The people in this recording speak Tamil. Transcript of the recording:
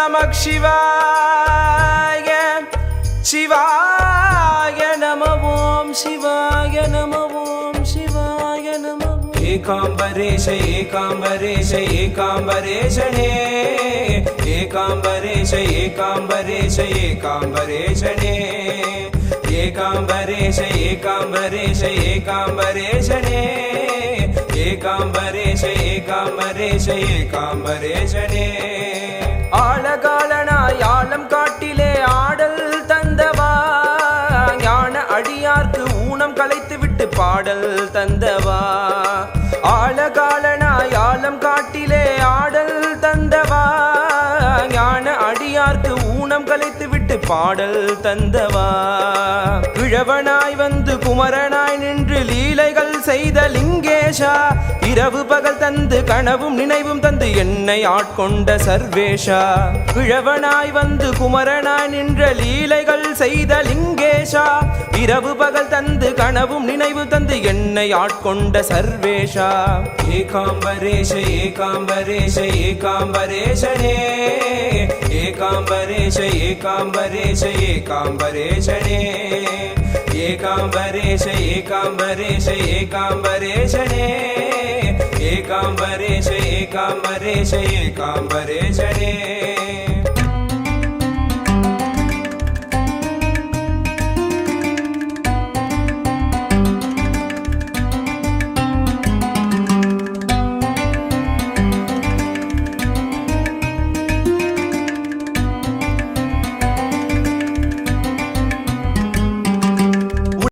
நமக் சிவாய சிவாய நம ஓம் சிவாய நம ஓம் சிவாய நம ஏகாம்பரேஷ ஏகாம்பரேஷ ஏகாம்பரேஷனே. ஏகாம்பரேஷ ஏகாம்பரேஷ ஏகாம்பரேஷனே. ஏகாம்பரேஷ ஏகாம்பரேஷ ஏகாம்பரேஷனே. ஏகாம்பரேஷ ஏகாம்பரேஷ ஏகாம்பரேஷனே. பாடல் தந்தவா? ஆழகாலனாய் ஆழம் காட்டிலே ஆடல் தந்தவா? ஞான அடியார்க்கு ஊனம் கலைத்து விட்டு பாடல் தந்தவா? கிழவனாய் வந்து குமரனாய் நின்று லீலைகள் செய்த லிங்கேஷா? இரவு பகல் தந்து கனவும் நினைவும் தந்து என்னை ஆட்கொண்ட சர்வேஷா. கிழவனாய் வந்து குமரனாய் நின்ற லீலைகள் செய்த லிங்கேஷா. இரவு பகல் தந்து கனவும் நினைவு தந்து என்னை ஆட்கொண்ட சர்வேஷா. ஏகாம்பரேஷ ஏகாம்பரேஷ ஏகாம்பரேஷனே ஏகாம்பரேஷ ஏகாம்பரேஷ ஏகாம்பரேஷனே ஏகாம்பரேஷ ஏகாம்பரேஷ ஏகாம்பரேஷனே ஏகாம்பரேஷ ஏகாம்பரேஷ ஏகாம்பரேஷனே